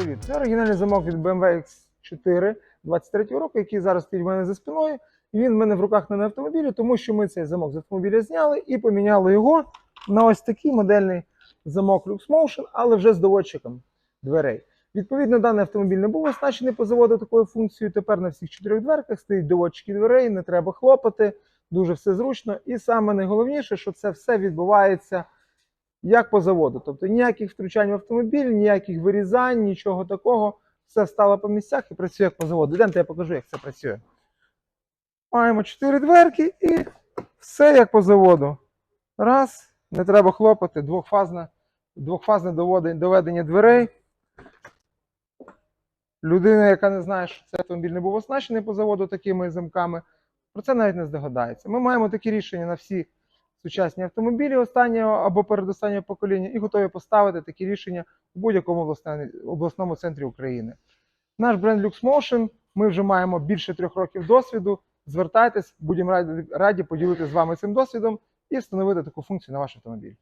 Це оригінальний замок від BMW X4 23 року, який зараз стоїть в мене за спиною. Він в мене в руках не на автомобілі, тому що ми цей замок з автомобіля зняли і поміняли його на ось такий модельний замок Lux Motion, але вже з доводчиком дверей. Відповідно, даний автомобіль не був оснащений по заводу такою функцією. Тепер на всіх чотирьох дверках стоїть доводчики дверей, не треба хлопати, дуже все зручно. І саме найголовніше, що це все відбувається як по заводу. Тобто ніяких втручань в автомобіль, ніяких вирізань, нічого такого. Все стало по місцях і працює як по заводу. Йдемте, я покажу, як це працює. Маємо чотири дверки і все як по заводу. Раз, не треба хлопати, двохфазне, двохфазне доведення дверей. Людина, яка не знає, що цей автомобіль не був оснащений по заводу такими замками, про це навіть не здогадається. Ми маємо такі рішення на всі сучасні автомобілі останнього або передостаннього покоління і готові поставити такі рішення у будь-якому обласному центрі України. Наш бренд LuxMotion, ми вже маємо більше трьох років досвіду. Звертайтесь, будемо раді, раді поділитися з вами цим досвідом і встановити таку функцію на ваш автомобіль.